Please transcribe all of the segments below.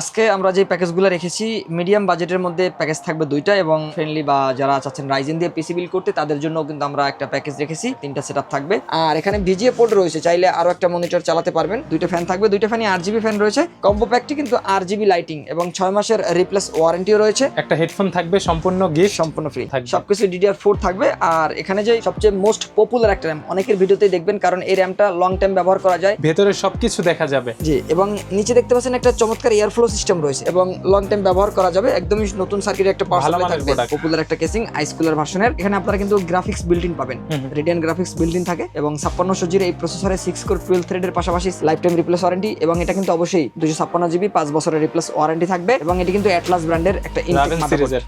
আজকে আমরা যে প্যাকেজগুলো রেখেছি মিডিয়াম বাজেটের মধ্যে প্যাকেজ থাকবে দুইটা এবং ফ্রেন্ডলি বা যারা চাচ্ছেন রাইজেন দিয়ে পিসি বিল করতে তাদের জন্য কিন্তু আমরা একটা প্যাকেজ রেখেছি তিনটা সেট থাকবে। আর এখানে ভিজিএ পোর্ট রয়েছে চাইলে আরও একটা মনিটর চালাতে পারবেন। দুইটা ফ্যান থাকবে দুইটা ফ্যানই আট জিবি ফ্যান রয়েছে। কম্বো প্যাকটি কিন্তু আট জিবি লাইটিং এবং ছয় মাসের রিপ্লেস ওয়ারেন্টিও রয়েছে। একটা হেডফোন থাকবে সম্পূর্ণ গিফট সম্পূর্ণ ফ্রি থাকবে। সবকিছু ডিডিআর ফোর থাকবে। আর এখানে যে সবচেয়ে মোস্ট পপুলার একটা র্যাম অনেকের ভিডিওতেই দেখবেন কারণ এই র্যামটা লং টাইম ব্যবহার করা যায়। ভেতরে সবকিছু দেখা যাবে। জি এবং নিচে দেখতে পাচ্ছেন একটা চমৎকার এয়ার ফ্লো সিস্টেম রয়েছে এবং লং টাইম ব্যবহার করা যাবে। একদমই নতুন সার্কিটের একটা পাওয়ার সাপ্লাই থাকবে। পপুলার একটা কেসিং আইস কুলার ভার্সনের এখানে আপনারা কিন্তু গ্রাফিক্স বিল্ডিং পাবেন। হুম হুম। রেডিয়ান গ্রাফিক্স বিল্ডিং থাকে এবং ছাপ্পান্নশো জির এই প্রসেসরে সিক্স কোর টুয়েলভ থ্রেডের পাশাপাশি লাইফ টাইম রিপ্লেস ওয়ারেন্টি এবং এটা কিন্তু অবশ্যই দুশো ছাপ্পান্ন জিবি পাঁচ বছরের রিপ্লেস ওয়ারেন্টি থাকবে এবং এটি কিন্তু অ্যাটলাস ব্র্যান্ডের একটা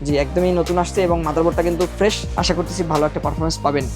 জি একদমই নতুন আসছে এবং মাদারবোর্ডটা কিন্তু ফ্রেশ আশা করতেছি ভালো একটা পারফরমেন্স পাবেন।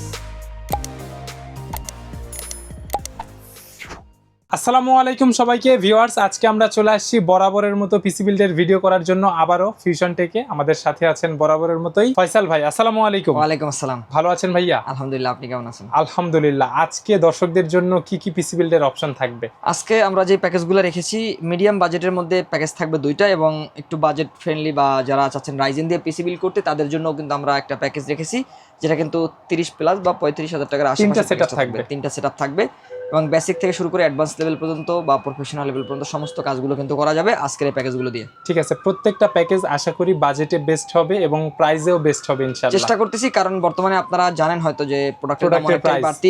আসসালামু আলাইকুম সবাইকে ভিউয়ার্স আজকে আমরা চলে আসছি বরাবরের মতো পিসি বিল্ডের ভিডিও করার জন্য আবারও ফিউশন টেকে আমাদের সাথে আছেন বরাবরের মতোই ফয়সাল ভাই আসসালামু আলাইকুম। ওয়ালাইকুম আসসালাম। ভালো আছেন ভাইয়া? আলহামদুলিল্লাহ আপনি কেমন আছেন? আলহামদুলিল্লাহ। আজকে দর্শকদের জন্য কি কি পিসি বিল্ডের অপশন থাকবে? আজকে আমরা যে প্যাকেজগুলো রেখেছি মিডিয়াম বাজেটের মধ্যে প্যাকেজ থাকবে দুইটা এবং একটু বাজেট ফ্রেন্ডলি বা যারা চাচ্ছেন রাইজেন দিয়ে পিসি বিল করতে তাদের জন্য কিন্তু আমরা একটা প্যাকেজ রেখেছি যেটা কিন্তু তিরিশ প্লাস বা পঁয়ত্রিশ হাজার টাকার আশেপাশে তিনটা থাকবে। তিনটা সেট থাকবে। এবং বেসিক থেকে শুরু করে অ্যাডভান্স লেভেল পর্যন্ত বা প্রফেশনাল লেভেল পর্যন্ত সমস্ত কাজগুলো কিন্তু করা যাবে আজকের এই প্যাকেজগুলো দিয়ে। ঠিক আছে প্রত্যেকটা প্যাকেজ আশা করি বাজেটে বেস্ট হবে এবং প্রাইসেও বেস্ট হবে ইনশাআল্লাহ। চেষ্টা করতেছি কারণ বর্তমানে আপনারা জানেন হয়তো যে প্রোডাক্টের দাম অনেকটাই বাড়তি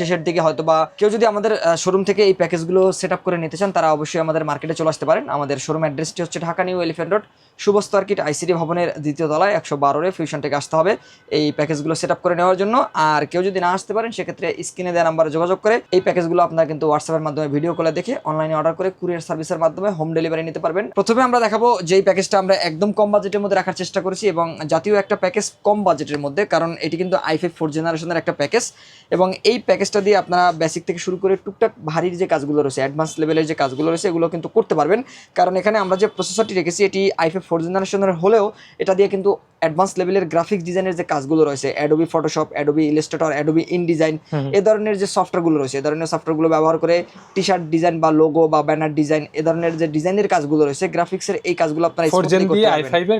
শেষের দিকে হয়তো বা কেউ যদি আমাদের শোরুম থেকে এই প্যাকেজগুলো সেট আপ করে নিতে চান তারা অবশ্যই আমাদের মার্কেটে চলে আসতে পারেন। আমাদের শোরুম অ্যাড্রেসটি হচ্ছে ঢাকা নিউ এলিফেন্ট রোড শুভস্ত আর্কিট আইসিডি ভবনের দ্বিতীয় তলায় একশো বারোরে ফিউশন থেকে আসতে হবে এই প্যাকেজগুলো সেট আপ করে নেওয়ার জন্য। আর কেউ যদি না আসতে পারেন সেক্ষেত্রে স্ক্রিনে দেওয়া নাম্বারে যোগাযোগ করে এই প্যাকেজগুলো আপনারা কিন্তু হোয়াটসঅ্যাপের মাধ্যমে ভিডিও কলে দেখে অনলাইনে অর্ডার করে কুরিয়ার সার্ভিসের মাধ্যমে হোম ডেলিভারি নিতে পারবেন। প্রথমে আমরা দেখাবো যেই প্যাকেজটা আমরা একদম কম বাজেটের মধ্যে রাখার চেষ্টা করেছি এবং জাতীয় একটা প্যাকেজ কম বাজেটের মধ্যে, কারণ এটি কিন্তু আইফাই ফোর জেনারেশনের একটা প্যাকেজ এবং এই প্যাকেজটা দিয়ে আপনারা বেসিক থেকে শুরু করে টুকটাক ভারীর যে কাজগুলো রয়েছে অ্যাডভান্স লেভেলের যে কাজগুলো রয়েছে, এগুলো কিন্তু করতে পারবেন। কারণ এখানে আমরা যে প্রসেসরটি রেখেছি, এটি আইফাই ফোর জেনারেশনের হলেও এটা দিয়ে কিন্তু অ্যাডভান্স লেভেলের গ্রাফিক্স ডিজাইনের যে কাজগুলো রয়েছে Adobe Photoshop Adobe Illustrator Adobe InDesign হুম। এ ধরনের যে সফটওয়্যারগুলো রয়েছে এ ধরনের সফটওয়্যারগুলো ব্যবহার করে টি শার্ট ডিজাইন বা লোগো বা ব্যানার ডিজাইন এ ধরনের যে ডিজাইনের কাজগুলো রয়েছে গ্রাফিক্সের এই কাজগুলো আপনারা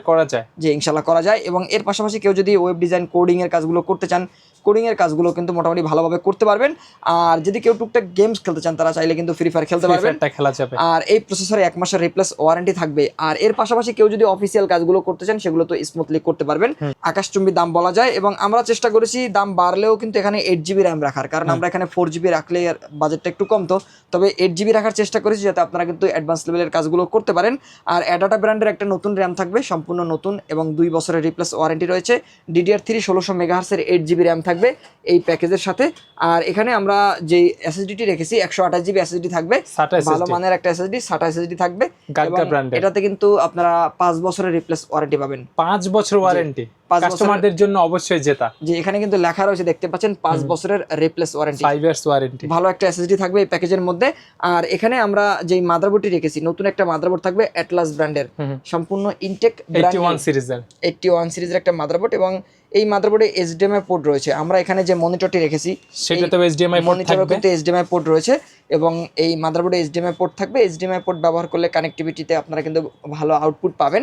করা যায় যে ইনশাল্লাহ করা যায় এবং এর পাশাপাশি কেউ যদি ওয়েব ডিজাইন কোডিং এর কাজগুলো করতে চান কোডিং এর কাজগুলো কিন্তু মোটামুটি ভালোভাবে করতে পারবেন। আর যদি কেউ টুকটাক গেমস খেলতে চান তারা চাইলে কিন্তু ফ্রি ফায়ার খেলতে পারবেন। খেলা যাবে। আর এই প্রসেসরে এক মাসের রিপ্লেস ওয়ারেন্টি থাকবে। আর এর পাশাপাশি কেউ যদি অফিসিয়াল কাজগুলো করতে চান সেগুলো তো স্মুথলি করতে পারবেন। আকাশচুম্বী দাম বলা যায় এবং আমরা চেষ্টা করেছি দাম বাড়লেও কিন্তু এখানে এইট জিবি র্যাম রাখার। কারণ আমরা এখানে ফোর জিবি রাখলে বাজেটটা একটু কম তো। তবে এইট জিবি রাখার চেষ্টা করেছি যাতে আপনারা কিন্তু অ্যাডভান্স লেভেলের কাজগুলো করতে পারেন। আর অ্যাডাটা ব্র্যান্ডের একটা নতুন র্যাম থাকবে সম্পূর্ণ নতুন এবং দুই বছরের রিপ্লেস ওয়ারেন্টি রয়েছে। ডিডিআর থ্রি ষোলোশো মেগাহার্সের এইট জিবি র্যাম থাকবে। এই প্যাকেজের সাথে। আর এখানে আমরা যে এসএসডিটি রেখেছি একশো আঠাশ জিবি এসএসডি থাকবে। ভালো মানের একটা এসএসডি সাটা এসএসডি থাকবে। এটাতে কিন্তু আপনারা পাঁচ বছরের রিপ্লেস ওয়ারেন্টি পাবেন। পাঁচ বছর ওয়ারেন্টি কাস্টমারদের জন্য অবশ্যই জেতা। যে এখানে কিন্তু লেখা রয়েছে দেখতে পাচ্ছেন পাঁচ বছরের replace warranty five years warranty ভালো একটা এসএসডি থাকবে এই প্যাকেজের মধ্যে। আর এখানে আমরা যেই মাদারবোর্ডটি রেখেছি নতুন একটা মাদারবোর্ড থাকবে অ্যাটলাস ব্র্যান্ডের সম্পূর্ণ ইনটেক এইটি ওয়ান সিরিজের এইটটি ওয়ান সিরিজের একটা মাদারবোর্ড এবং এই মাদারবোর্ডে এইচডিএমআই পোর্ট রয়েছে। আমরা এখানে যে মনিটরটি রেখেছি সেটা তো এইচডিএমআই পোর্ট মনিটরও কিন্তু এইচডিএমআই পোর্ট রয়েছে এবং এই মাদারবোর্ডে এইচডিএমআই পোর্ট থাকবে। এইচডিএমআই পোর্ট ব্যবহার করলে কানেক্টিভিটিতে আপনারা কিন্তু ভালো আউটপুট পাবেন।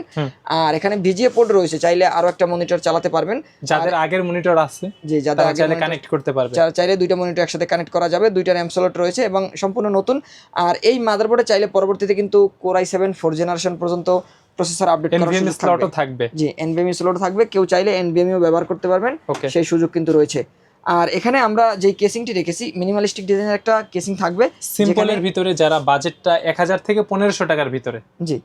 আর এখানে ভিজিএ পোর্ট রয়েছে চাইলে আরও একটা মনিটর চালাতে পারবেন। যাদের আগের মনিটর আছে যে যাদের আগে চাইলে কানেক্ট করতে পারবে। চাইলে দুইটা মনিটর একসাথে কানেক্ট করা যাবে দুইটা র্যাম স্লট রয়েছে এবং সম্পূর্ণ নতুন। আর এই মাদারবোর্ডে চাইলে পরবর্তীতে কিন্তু core i seven four generation পর্যন্ত প্রসেসর আপডেট করার স্লটও থাকবে। জি এনভিএমই স্লট থাকবে কেউ চাইলে এনভিএমইও ব্যবহার করতে পারবেন। সেই সুযোগ কিন্তু রয়েছে। আর এখানে আমরা যে কেসিংটি রেখেছি মিনিমালিস্টিক ডিজাইনের একটা কেসিং থাকবে সিম্পলের ভিতরে যারা বাজেটটা এক হাজার থেকে পনেরোশো টাকার ভিতরে। জি।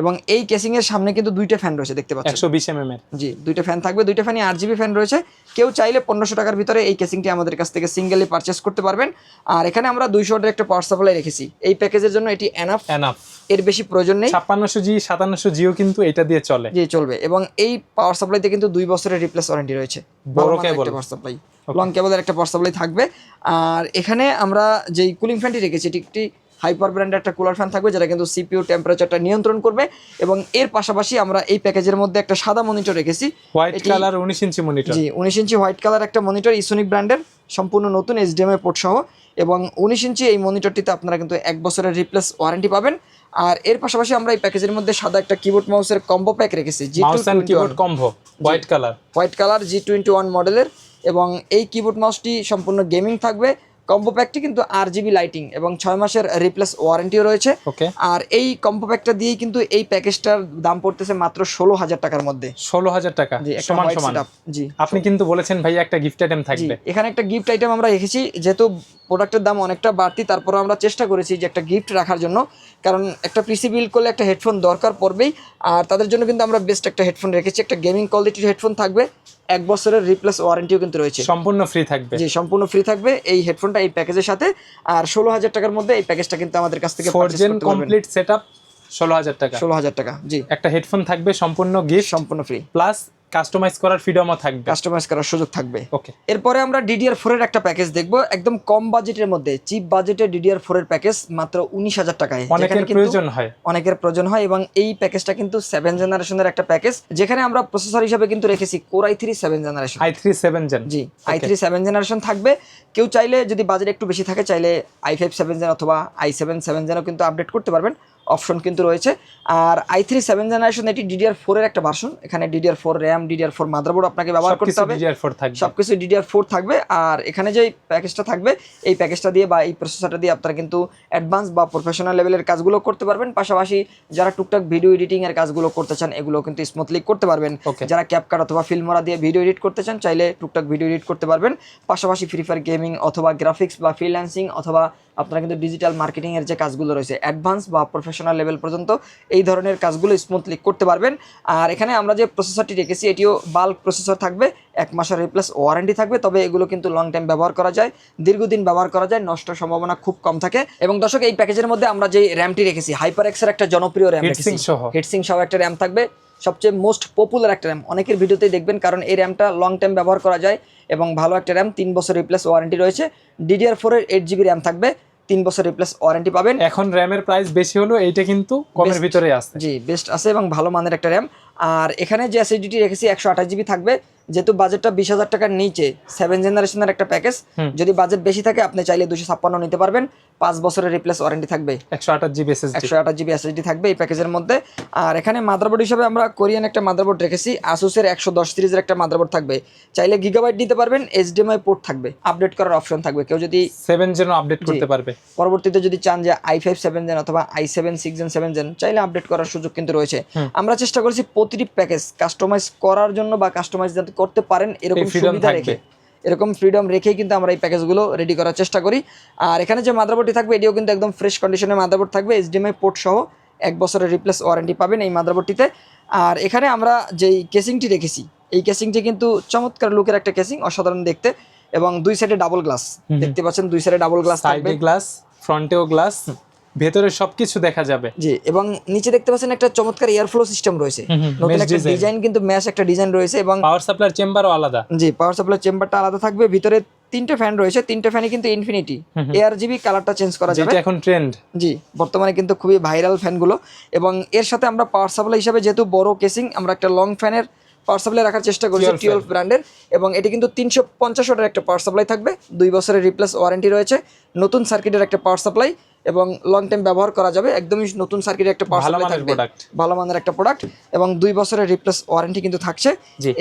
এবং এই কেসিং এর সামনে কিন্তু দুইটা ফ্যান রয়েছে দেখতে পাচ্ছেন। একশো বিশ এম এম এর। জি দুইটা ফ্যান থাকবে দুইটা ফ্যানই আট জিবি ফ্যান রয়েছে। কেউ চাইলে পনেরোশো টাকার ভিতরে এই কেসিংটি আমাদের কাছ থেকে সিঙ্গেলি পারচেস করতে পারবেন। আর এখানে আমরা দুইশো ওয়াটের একটা পাওয়ার সাপ্লাই রেখেছি। এই প্যাকেজের জন্য এটি এনাফ এনাফ এর বেশি প্রয়োজন নেই। ছাপ্পান্নশো জি সাতান্নশো জিও কিন্তু এটা দিয়ে চলে। জি চলবে। এবং এই পাওয়ার সাপ্লাইতে কিন্তু দুই বছরের রিপ্লেস ওয়ারেন্টি রয়েছে। বড় cable। পাওয়ার সাপ্লাই লং কেবলের একটা পাওয়ার সাপ্লাই থাকবে। আর এখানে আমরা যেই কুলিং ফ্যানটি রেখেছি এটি একটি হাইপার ব্র্যান্ডের একটা কুলার ফ্যান থাকবে যেটা কিন্তু সিপিইউ টেম্পারেচারটা নিয়ন্ত্রণ করবে এবং এর পাশাপাশি আমরা এই প্যাকেজের মধ্যে একটা সাদা মনিটর রেখেছি। হোয়াইট কালার উনিশ ইঞ্চি মনিটর জি উনিশ ইঞ্চি হোয়াইট কালার একটা মনিটর ইসোনিক ব্র্যান্ডের সম্পূর্ণ নতুন এইচডিএমআই পোর্ট সহ। এবং উনিশ ইঞ্চি এই মনিটরটিতে আপনারা কিন্তু এক বছরের রিপ্লেস ওয়ারেন্টি পাবেন। আর এর পাশাপাশি আমরা এই প্যাকেজের মধ্যে সাদা একটা কিবোর্ড মাউসের কম্বো প্যাক রেখেছি জি keyboard combo white colour white colour G twenty one মডেলের এবং এই কিবোর্ড মাউসটি সম্পূর্ণ গেমিং থাকবে। কম্বো প্যাকটি কিন্তু আর জিবি লাইটিং এবং ছয় মাসের রিপ্লেস ওয়ারেন্টিও রয়েছে। ওকে। আর এই কম্বো প্যাকটা দিয়েই কিন্তু এই প্যাকেজটার দাম পড়তেছে মাত্র ষোলো হাজার টাকার মধ্যে। ষোলো হাজার টাকা? সমান সমান। জি আপনি কিন্তু বলেছেন ভাই একটা গিফট আইটেম থাকবে। এখানে একটা গিফট আইটেম আমরা রেখেছি যেহেতু প্রোডাক্টের দাম অনেকটা বাড়তি তারপরে আমরা চেষ্টা করেছি যে একটা গিফট রাখার জন্য। কারণ একটা পিসি বিল করলে একটা হেডফোন দরকার পড়বেই আর তাদের জন্য কিন্তু আমরা বেস্ট একটা হেডফোন রেখেছি। একটা গেমিং কোয়ালিটির হেডফোন থাকবে এক বছরের রিপ্লেস ওয়ারেন্টিও কিন্তু রয়েছে। সম্পূর্ণ ফ্রি থাকবে। জি সম্পূর্ণ ফ্রি থাকবে এই হেডফোনটা এই প্যাকেজের সাথে। আর ষোলো হাজার টাকার মধ্যে এই প্যাকেজটা কিন্তু আমাদের কাছ থেকে কমপ্লিট সেট আপ ষোলো হাজার টাকা। ষোলো হাজার টাকা জি। একটা হেডফোন থাকবে সম্পূর্ণ গিফট সম্পূর্ণ ফ্রি প্লাস কাস্টমাইজ করার ফ্রিডমও থাকবে। কাস্টমাইজ করার সুযোগ থাকবে। ওকে এরপরে আমরা ডিডিআর ফোর এর একটা প্যাকেজ দেখব একদম কম বাজেটের মধ্যে। চিপ বাজেটে ডিডিআর ফোর এর প্যাকেজ মাত্র উনিশ হাজার টাকায় অনেকের প্রয়োজন হয়। অনেকের প্রয়োজন হয় এবং এই প্যাকেজটা কিন্তু সেভেন জেনারেশনের একটা প্যাকেজ যেখানে আমরা প্রসেসর হিসাবে কিন্তু রেখেছি core i three seven generation i three seven gen G i three seven generation থাকবে। কেউ চাইলে যদি বাজেট একটু বেশি থাকে চাইলে আই ফাইভ সেভেন জেন অথবা আই সেভেন সেভেন জেনও কিন্তু আপডেট করতে পারবেন। অপশন কিন্তু রয়েছে। আর আই থ্রি সেভেন জেনারেশন এটি ডিডিআর ফোরের একটা ভার্সন এখানে DDR four RAM DDR four motherboard আপনাকে ব্যবহার করতে হবে। সবকিছু ডিডিআর ফোর থাকবে। আর এখানে যে প্যাকেজটা থাকবে এই প্যাকেজটা দিয়ে বা এই প্রসেসরটা দিয়ে আপনারা কিন্তু অ্যাডভান্স বা প্রফেশনাল লেভেলের কাজগুলো করতে পারবেন। পাশাপাশি যারা টুকটাক ভিডিও এডিটিং এর কাজগুলো করতে চান এগুলো কিন্তু স্মুথলি করতে পারবেন। যারা ক্যাপকাট অথবা ফিল্মরা দিয়ে ভিডিও এডিট করতে চান চাইলে টুকটাক ভিডিও এডিট করতে পারবেন। পাশাপাশি ফ্রি ফায়ার গেমিং অথবা গ্রাফিক্স বা ফ্রিল্যান্সিং অথবা আপনারা কিন্তু ডিজিটাল মার্কেটিং এর যে কাজগুলো রয়েছে অ্যাডভান্স বা প্রফেশনাল লেভেল পর্যন্ত এই ধরনের কাজগুলো স্মুথলি করতে পারবেন। আর এখানে আমরা যে প্রসেসরটি রেখেছি এটিও বাল্ক প্রসেসর থাকবে এক মাসের রিপ্লেস ওয়ারেন্টি থাকবে তবে এগুলো কিন্তু লং টাইম ব্যবহার করা যায় দীর্ঘদিন ব্যবহার করা যায় নষ্ট সম্ভাবনা খুব কম থাকে। এবং দর্শক এই প্যাকেজের মধ্যে আমরা যে র্যামটি রেখেছি হাইপার এক্সের একটা জনপ্রিয় র্যাম রেখেছি। হিটসিং সহ। একটা র্যাম থাকবে সবচেয়ে মোস্ট পপুলার একটা র্যাম অনেকের ভিডিওতেই দেখবেন কারণ এই র্যামটা লং টাইম ব্যবহার করা যায় এবং ভালো একটা র্যাম তিন বছর রিপ্লেস ওয়ারেন্টি রয়েছে। ডিডিআর ফোরের এইট জিবি র্যাম থাকবে তিন বছর রিপ্লেস ওয়ারেন্টি পাবেন। এখন র্যামের প্রাইস বেশি হলো এইটা কিন্তু কমের ভিতরে আছে জি বেস্ট আছে এবং ভালো মানের একটা র্যাম আর এখানে যে অ্যাসিডিটি রেখেছি একশো আঠাশ জিবি থাকবে। যেহেতু বাজেটটা বিশ হাজার টাকার নিচে সেভেন জেনারেশনের একটা প্যাকেজ যদি বাজেট বেশি থাকে আপনি চাইলে দুশো ছাপ্পান্ন নিতে পারবেন। পাঁচ বছরের রিপ্লেস ওয়ারেন্টি থাকবে। একশো আঠাশ জিবি একশো আঠাশ জিবি এসএসডি থাকবে এই প্যাকেজের মধ্যে। আর এখানে মাদারবোর্ড হিসাবে আমরা কোরিয়ান একটা মাদারবোর্ড রেখেছি আসুসের একশো দশ সিরিজের একটা মাদারবোর্ড থাকবে। চাইলে গিগাবাইট নিতে পারবেন এইচডিএমআই পোর্ট থাকবে। আপডেট করার অপশন থাকবে। কেউ যদি সেভেন জেন আপডেট করতে পারবে। পরবর্তীতে যদি চান যে আই ফাইভ সেভেন জেন অথবা i seven six gen seven gen চাইলে আপডেট করার সুযোগ কিন্তু রয়েছে। আমরা চেষ্টা করেছি প্রতিটি প্যাকেজ কাস্টমাইজ করার জন্য বা কাস্টমাইজ করতে পারেন এরকম সুবিধা রেখে। এরকম ফ্রিডম রেখেই কিন্তু আমরা এই প্যাকেজগুলো রেডি করার চেষ্টা করি। আর এখানে যে মাদারবোর্ডটি থাকবে এটিও কিন্তু একদম ফ্রেশ কন্ডিশনের মাদারবোর্ড থাকবে এইচডিএমআই পোর্ট সহ এক বছরের রিপ্লেস ওয়ারেন্টি পাবেন এই মাদারবোর্ডটিতে আর এখানে আমরা যেই কেসিংটি রেখেছি এই কেসিংটি কিন্তু চমৎকার লুকের একটা কেসিং অসাধারণ দেখতে। এবং দুই সাইডে ডাবল গ্লাস দেখতে পাচ্ছেন দুই সাইডে ডাবল গ্লাস থাকবে। গ্লাস ফ্রন্টেও গ্লাস ভেতরে সবকিছু দেখা যাবে। জি এবং নিচে দেখতে পাচ্ছেন একটা চমৎকার এয়ার এয়ারফ্লো সিস্টেম রয়েছে নতুন একটা ডিজাইন কিন্তু ম্যাশ একটা ডিজাইন রয়েছে এবং পাওয়ার সাপ্লাই চেম্বারও আলাদা। জি পাওয়ার সাপ্লাই চেম্বারটা আলাদা থাকবে ভিতরে তিনটে ফ্যান রয়েছে তিনটে ফ্যানই কিন্তু ইনফিনিটি। এআর জিবি কালারটা চেঞ্জ করা যাবে। যেটা এখন ট্রেন্ড জি বর্তমানে কিন্তু খুবই ভাইরাল ফ্যানগুলো এবং এর সাথে আমরা পাওয়ার সাপ্লাই হিসাবে যেহেতু বড় কেসিং আমরা একটা লং ফ্যানের পাওয়ার সাপ্লাই রাখার চেষ্টা করছি 12 fan। টুয়েলভ ব্র্যান্ডের এবং এটি কিন্তু তিনশো পঞ্চাশ ওয়াটের একটা পাওয়ার সাপ্লাই থাকবে। দুই বছরের রিপ্লেস ওয়ারেন্টি রয়েছে। নতুন সার্কিটের একটা পাওয়ার সাপ্লাই এবং লং টাইম ব্যবহার করা যাবে। একদমই নতুন সার্কিটের একটা পাওয়ার সাপ্লাই থাকবে। প্রোডাক্ট ভালো মানের একটা প্রোডাক্ট এবং দুই বছরের রিপ্লেস ওয়ারেন্টি কিন্তু থাকছে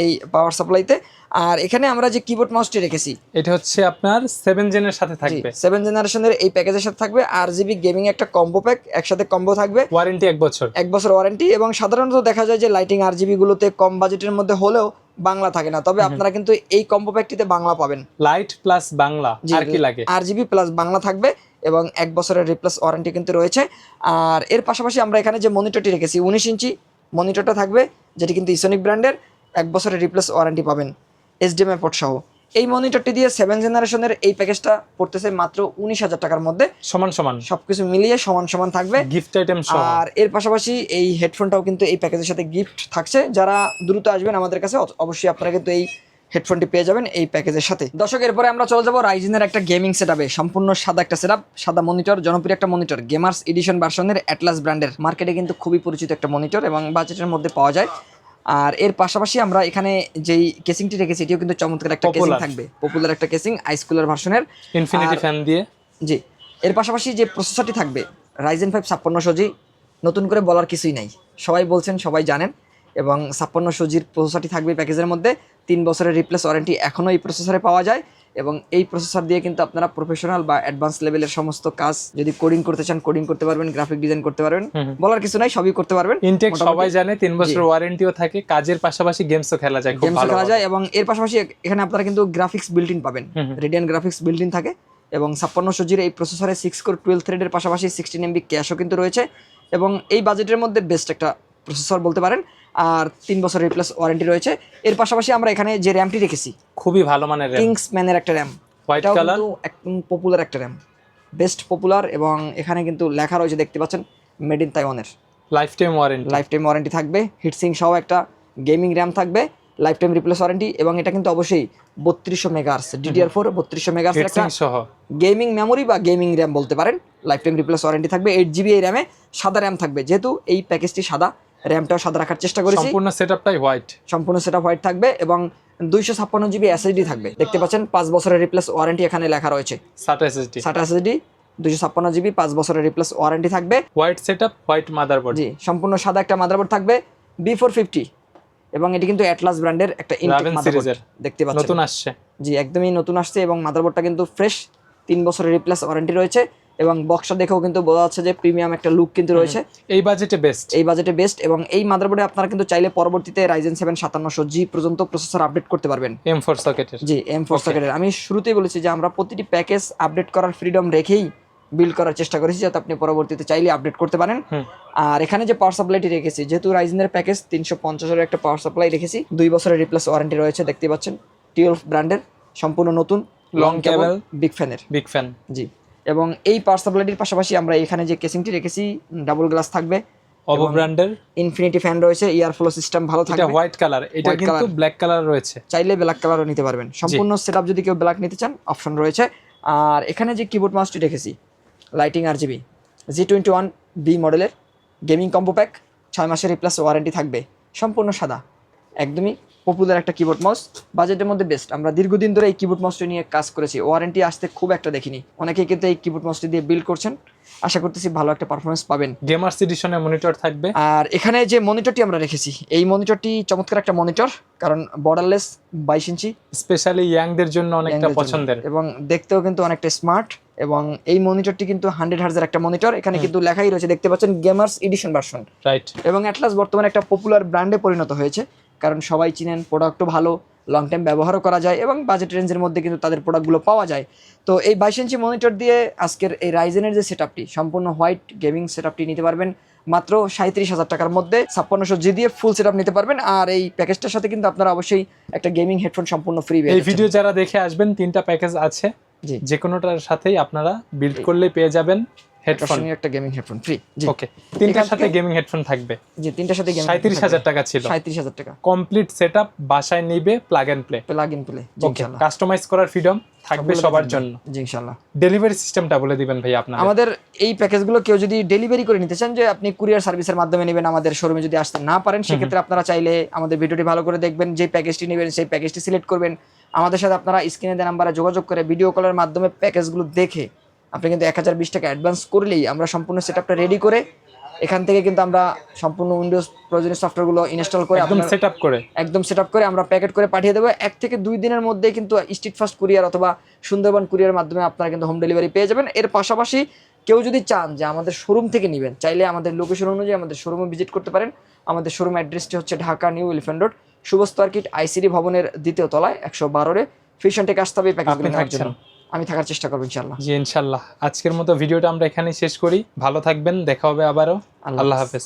এই পাওয়ার সাপ্লাইতে আর এখানে আমরা যে কিবোর্ড মাউসটি রেখেছি এটা হচ্ছে আপনার সেভেন জেনের সাথে থাকবে। সেভেন জেনারেশনের এই প্যাকেজের সাথে থাকবে। আর জিবি গেমিং একটা কম্বো প্যাক একসাথে কম্বো থাকবে। ওয়ারেন্টি এক বছর। এক বছর ওয়ারেন্টি এবং সাধারণত দেখা যায় যে লাইটিং আর জিবি গুলোতে কম বাজেটের মধ্যে হলেও বাংলা থাকে না। তবে আপনারা কিন্তু এই কম্বো প্যাকটিতে বাংলা পাবেন। Light plus Bangla. আর কি লাগে? আর জিবি প্লাস বাংলা থাকবে। এবং এক বছরের রিপ্লেস ওয়ারেন্টি কিন্তু রয়েছে। আর এর পাশাপাশি আমরা এখানে যে মনিটরটি রেখেছি উনিশ ইঞ্চি মনিটরটা থাকবে যেটি কিন্তু ইসোনিক ব্র্যান্ডের এক বছরের রিপ্লেস ওয়ারেন্টি পাবেন এইচডিএমআই পোর্ট সহ। এই মনিটরটি দিয়ে সেভেন জেনারেশনের এই প্যাকেজটা পড়তেছে মাত্র উনিশ হাজার টাকার মধ্যে। সমান সমান। সবকিছু মিলিয়ে সমান সমান থাকবে। গিফট আইটেম আর এর পাশাপাশি এই হেডফোনটাও কিন্তু এই প্যাকেজের সাথে গিফট থাকছে। যারা দ্রুত আসবেন আমাদের কাছে অবশ্যই আপনারা কিন্তু এই হেডফোনটি পেয়ে যাবেন এই প্যাকেজের সাথে। দর্শক এরপরে আমরা চলে যাব রাইজেনের একটা গেমিং সেটআপে। সম্পূর্ণ সাদা একটা সেটআপ সাদা মনিটর জনপ্রিয় একটা মনিটর গেমার্স এডিশন ভার্সনের অ্যাটলাস ব্র্যান্ডের মার্কেটে কিন্তু খুবই পরিচিত একটা মনিটর এবং বাজেটের মধ্যে পাওয়া যায়। আর এর পাশাপাশি আমরা এখানে যেই কেসিংটি রেখেছি এটিও কিন্তু চমৎকার একটা কেসিং থাকবে। পপুলার একটা কেসিং আইসকুলার ভার্সনের ইনফিনিটি ফ্যান দিয়ে। জি এর পাশাপাশি যে প্রসেসরটি থাকবে রাইজেন ফাইভ ছাপ্পান্নশো জি নতুন করে বলার কিছুই নাই। সবাই বলছেন সবাই জানেন। এবং ছাপ্পান্ন সজির প্রসেসরটি থাকবে প্যাকেজের মধ্যে। তিন বছরের রিপ্লেস ওয়ারেন্টি এখনও এই প্রসেসরে পাওয়া যায় এবং এই প্রসেসর দিয়ে কিন্তু আপনারা প্রফেশনাল বা অ্যাডভান্স লেভেলের সমস্ত কাজ যদি কোডিং করতে চান কোডিং করতে পারবেন গ্রাফিক ডিজাইন করতে পারবেন বলার কিছু নাই সবই করতে পারবেন। ইনটেক সবাই জানে তিন বছর ওয়ারেন্টিও থাকে কাজের পাশাপাশি গেমসও খেলা যায় খুব গেমস খেলা যায় এবং এর পাশাপাশি এখানে আপনারা কিন্তু গ্রাফিক্স বিল্ট ইন পাবেন। রেডিয়ান গ্রাফিক্স বিল্ট ইন থাকে এবং ছাপ্পান্ন সজির এই প্রসেসরে সিক্স কোর টুয়েলভ থ্রেডের পাশাপাশি সিক্সটিন এমবি ক্যাশও কিন্তু রয়েছে এবং এই বাজেটের মধ্যে বেস্ট একটা প্রসেসর বলতে পারেন। আর তিন বছর রিপ্লেস ওয়ারেন্টি রয়েছে। এর পাশাপাশি আমরা এখানে যে র্যামটি রেখেছি খুবই ভালো মানের RAM কিংস ম্যানের একটা র্যাম হোয়াইট কালার একদম পপুলার একটা র্যাম বেস্ট পপুলার এবং এখানে কিন্তু লেখা রয়েছে দেখতে পাচ্ছেন মেড ইন তাইওয়ানের life time warranty life time warranty থাকবে হিটসিং সহ একটা গেমিং র্যাম থাকবে লাইফ টাইম রিপ্লেস ওয়ারেন্টি এবং এটা কিন্তু অবশ্যই বত্রিশশো মেগাহার্স ডিডিআর ফোর বত্রিশশো মেগাহার্স একটা সহ। গেমিং মেমোরি বা গেমিং র্যাম বলতে পারেন। লাইফ টাইম রিপ্লেস ওয়ারেন্টি থাকবে এইট জিবি এই র্যামে সাদা র্যাম থাকবে। যেহেতু এই প্যাকেজটি সাদা র্যামটাও সাদা রাখার চেষ্টা করেছি। সম্পূর্ণ সেটআপটাই হোয়াইট সম্পূর্ণ সেটা হোয়াইট থাকবে এবং দুইশো ছাপ্পান্ন জিবি এসএসডি থাকবে। দেখতে পাচ্ছেন পাঁচ বছরের রিপ্লেস ওয়ারেন্টি এখানে লেখা রয়েছে। এসএসডি এসএসডি দুইশো ছাপ্পান্ন জিবি পাঁচ বছরের রিপ্লেস ওয়ারেন্টি থাকবে। হোয়াইট সেটআপ হোয়াইট মাদারবোর্ড জি সম্পূর্ণ সাদা একটা মাদারবোর্ড থাকবে বি ফোর ফিফটি এবং এটি কিন্তু অ্যাটলাস ব্র্যান্ডের একটা ইনটেক মাদারবোর্ড। দেখতে পাচ্ছেন। নতুন আসছে। জি একদমই নতুন আসছে এবং মাদারবোর্ডটা কিন্তু ফ্রেশ তিন বছরের রিপ্লেস ওয়ারেন্টি রয়েছে। এবং বক্সটা দেখেও কিন্তু বোঝা যাচ্ছে যে প্রিমিয়াম একটা লুক কিন্তু রয়েছে। এই বাজেটে বেস্ট এই বাজেটে বেস্ট এবং এই মাদারবোর্ডে আপনারা কিন্তু চাইলে পরবর্তীতে রাইজেন সেভেন সাতান্নশো জি পর্যন্ত প্রসেসর আপডেট করতে পারবেন। এম ফোর সকেটের জি এম ফোর সকেটের আমি শুরুতেই বলেছি যে আমরা প্রতিটি প্যাকেজ আপডেট করার ফ্রিডম রেখেই বিল্ড করার চেষ্টা করেছি যাতে আপনি পরবর্তীতে চাইলে আপডেট করতে পারেন। আর এখানে যে পাওয়ার সাপ্লাইটি রেখেছি যেহেতু রাইজেনের প্যাকেজ তিনশো পঞ্চাশের একটা পাওয়ার সাপ্লাই রেখেছি দুই বছরের রিপ্লেস ওয়ারেন্টি রয়েছে দেখতে পাচ্ছেন। টুয়েলভ ব্র্যান্ডের সম্পূর্ণ নতুন লং কেবল বিগ ফ্যানের বিগ ফ্যান জি। এবং এই পাওয়ার সাপ্লাইটির পাশাপাশি আমরা এখানে যে কেসিংটি রেখেছি ডাবল গ্লাস থাকবে অবো ব্র্যান্ডের ইনফিনিটি ফ্যান রয়েছে ইয়ার ফ্লো সিস্টেম ভালো এটা থাকবে। হোয়াইট কালার এটা কিন্তু ব্ল্যাক কালার রয়েছে। চাইলে ব্ল্যাক কালারও নিতে পারবেন। সম্পূর্ণ সেটআপ যদি কেউ ব্ল্যাক নিতে চান অপশন রয়েছে। আর এখানে যে কিবোর্ড মাউসটি রেখেছি lighting R GB G twenty one B মডেলের গেমিং কম্বো প্যাক ছয় মাসের রিপ্লেস ওয়ারেন্টি থাকবে। সম্পূর্ণ সাদা একদমই পপুলার একটা কিবোর্ড মাউস বাজেটের মধ্যে বেস্ট আমরা দীর্ঘদিন ধরে এই কিবোর্ড মাউসটি নিয়ে কাজ করেছি। ওয়ারেন্টি আসতে খুব একটা দেখিনি। অনেকেই কিন্তু এই কিবোর্ড মাউসটি দিয়ে বিল্ড করছেন। আশা করতেছি ভালো একটা পারফরমেন্স পাবেন। গেমার্স এডিশনে মনিটর থাকবে। আর এখানে যে মনিটরটি আমরা রেখেছি এই মনিটরটি চমৎকার একটা মনিটর কারণ বর্ডারলেস বাইশ ইঞ্চি। স্পেশালি ইয়াংদের জন্য অনেকটা পছন্দের। এবং দেখতেও কিন্তু অনেকটা স্মার্ট এবং এই মনিটরটি কিন্তু হান্ড্রেড হার্জের একটা মনিটর এখানে কিন্তু লেখাই রয়েছে দেখতে পাচ্ছেন গেমার্স এডিশন ভার্সন রাইট এবং অ্যাটলাস বর্তমানে একটা পপুলার ব্র্যান্ডে পরিণত হয়েছে। কারণ সবাই চিনেন প্রোডাক্টও ভালো লং টাইম ব্যবহারও করা যায় এবং বাজেট রেঞ্জের মধ্যে কিন্তু তাদের প্রোডাক্টগুলো পাওয়া যায়। তো এই বাইশ ইঞ্চি মনিটর দিয়ে আজকের এই রাইজেনের যে সেটআপটি সম্পূর্ণ হোয়াইট গেমিং সেটআপটি নিতে পারবেন মাত্র সাঁত্রিশ হাজার টাকার মধ্যে। ছাপ্পান্নশো জি দিয়ে ফুল সেটআপ নিতে পারবেন আর এই প্যাকেজটার সাথে কিন্তু আপনারা অবশ্যই একটা গেমিং হেডফোন সম্পূর্ণ ফ্রি এই ভিডিও যারা দেখে আসবেন তিনটা প্যাকেজ আছে। যে কোনোটার সাথেই আপনারা বিল্ড করলে পেয়ে যাবেন হেডফোন একটা গেমিং হেডফোন ফ্রি জি। ওকে তিনটার সাথে গেমিং হেডফোন থাকবে। জি তিনটার সাথে গেমিং সাঁত্রিশ হাজার টাকা ছিল। সাঁত্রিশ হাজার টাকা। কমপ্লিট সেটআপ বাসায় নিবে plug and play plug in play okay customize করার ফ্রিডম থাকবে সবার জন্য। জি ইনশাল্লাহ ডেলিভারি সিস্টেমটা বলে দিবেন ভাই আপনারা। আমাদের এই প্যাকেজগুলো কেউ যদি ডেলিভারি করে নিতে চান যে আপনি কুরিয়ার সার্ভিসের মাধ্যমে নেবেন আমাদের শোরুমে যদি আসতে না পারেন সেক্ষেত্রে আপনারা চাইলে আমাদের ভিডিওটি ভালো করে দেখবেন যে প্যাকেজটি নেবেন সেই প্যাকেজটি সিলেক্ট করবেন। আমাদের সাথে আপনারা স্ক্রিনে দেওয়া নাম্বারে যোগাযোগ করে ভিডিও কলের মাধ্যমে প্যাকেজগুলো দেখে আপনি কিন্তু এক হাজার বিশ টাকা অ্যাডভান্স করলেই আমরা সম্পূর্ণ সেটআপটা রেডি করে এখান থেকে কিন্তু আমরা সম্পূর্ণ উইন্ডোজ প্রয়োজনীয় সফটওয়্যারগুলো ইনস্টল করে একদম আপনার সেটআপ করে। একদম সেট আপ করে আমরা প্যাকেট করে পাঠিয়ে দেবো। এক থেকে দুই দিনের মধ্যে কিন্তু স্ট্রিট ফাস্ট কুরিয়ার অথবা সুন্দরবন কুরিয়ার মাধ্যমে আপনারা কিন্তু হোম ডেলিভারি পেয়ে যাবেন। এর পাশাপাশি কেউ যদি চান যে আমাদের শোরুম থেকে নেবেন চাইলে আমাদের লোকেশন অনুযায়ী আমাদের শোরুমে ভিজিট করতে পারেন। আমাদের শোরুম অ্যাড্রেসটি হচ্ছে ঢাকা নিউ এলিফেন্ট রোড শুভস্ত আর্কিট আইসিডি ভবনের দ্বিতীয় তলায় একশো বারোরে ফিউশন টেক আসতে হবে প্যাকেজগুলো নেওয়ার জন্য। আমি থাকার চেষ্টা করব ইনশাল্লাহ জি ইনশাল্লাহ আজকের মতো ভিডিওটা আমরা এখানেই শেষ করি। ভালো থাকবেন দেখা হবে আবারও। আল্লাহ। হাফেজ।